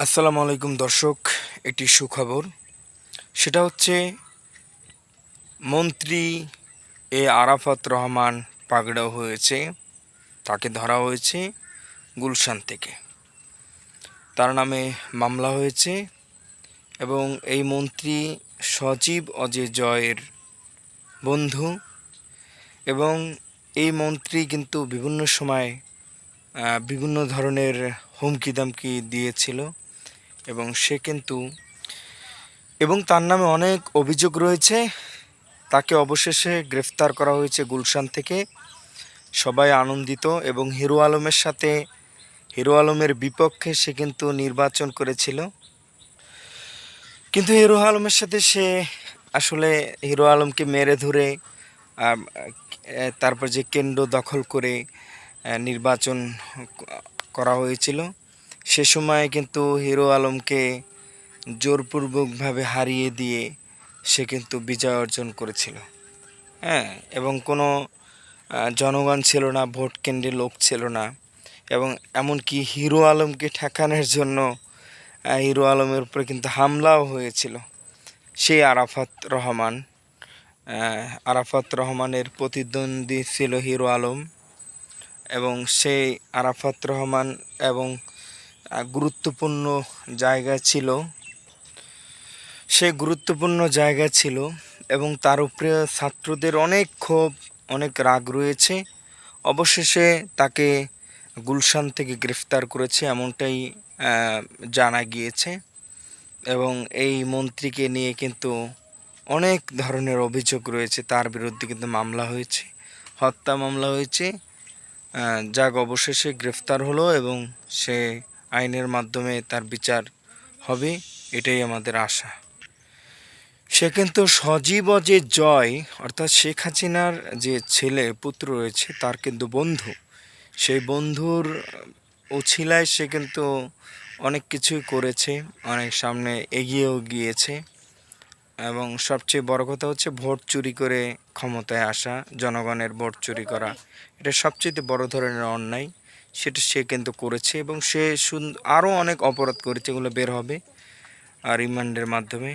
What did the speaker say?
আসসালামু আলাইকুম দর্শক, একটি সুখবর। সেটা হচ্ছে, মন্ত্রী এ আরাফাত রহমান পাকড়াও হয়েছে, তাকে ধরা হয়েছে গুলশান থেকে। তার নামে মামলা হয়েছে এবং এই মন্ত্রী সজীব অজয় জয়ের বন্ধু এবং এই মন্ত্রী কিন্তু বিভিন্ন সময় বিভিন্ন ধরনের হুমকি দামকি দিয়েছিল। এবং সে কিন্তু, এবং তার নামে অনেক অভিযোগ রয়েছে। তাকে অবশেষে গ্রেফতার করা হয়েছে গুলশান থেকে। সবাই আনন্দিত এবং হিরো আলমের সাথে, হিরো আলমের বিপক্ষে সে কিন্তু নির্বাচন করেছিল। কিন্তু হিরো আলমের সাথে সে আসলে হিরো আলমকে মেরে ধরে তারপর যে কেন্দ্র দখল করে নির্বাচন করা হয়েছিল। সে সময় কিন্তু হিরো আলমকে জোরপূর্বকভাবে হারিয়ে দিয়ে সে কিন্তু বিজয় অর্জন করেছিল। হ্যাঁ এবং কোনো জনগণ ছিল না, ভোট কেন্দ্রে লোক ছিল না, এবং এমনকি হিরো আলমকে ঠেকানোর জন্য হিরো আলমের উপরে কিন্তু হামলাও হয়েছিল। সেই আরাফাত রহমান আরাফাত রহমানের প্রতিদ্বন্দ্বী ছিল হিরো আলম, এবং সেই আরাফাত রহমান এবং গুরুত্বপূর্ণ জায়গা ছিল। সে গুরুত্বপূর্ণ জায়গা ছিল এবং তার উপরে ছাত্রদের অনেক ক্ষোভ, অনেক রাগ রয়েছে। অবশেষে তাকে গুলশান থেকে গ্রেফতার করেছে এমনটাই জানা গিয়েছে এবং এই মন্ত্রীকে নিয়ে কিন্তু অনেক ধরনের অভিযোগ রয়েছে। তার বিরুদ্ধে কিন্তু মামলা হয়েছে, হত্যা মামলা হয়েছে। যাক, অবশেষে গ্রেফতার হলো এবং সে আইনের মাধ্যমে তার বিচার হবে, এটাই আমাদের আশা। সে কিন্তু সজীব যে জয়, অর্থাৎ শেখ হাসিনার যে ছেলে পুত্র রয়েছে, তার কিন্তু বন্ধু। সেই বন্ধুর উছিলায় সে কিন্তু অনেক কিছুই করেছে, অনেক সামনে এগিয়েও গিয়েছে। এবং সবচেয়ে বড় কথা হচ্ছে, ভোট চুরি করে ক্ষমতায় আসা, জনগণের ভোট চুরি করা। এটা সবচেয়ে বড় ধরনের অন্যায়। সেটা সে কিন্তু করেছে এবং সে আরও অনেক অপরাধ করেছে, এগুলো বের হবে। আর রিমান্ডের মাধ্যমে।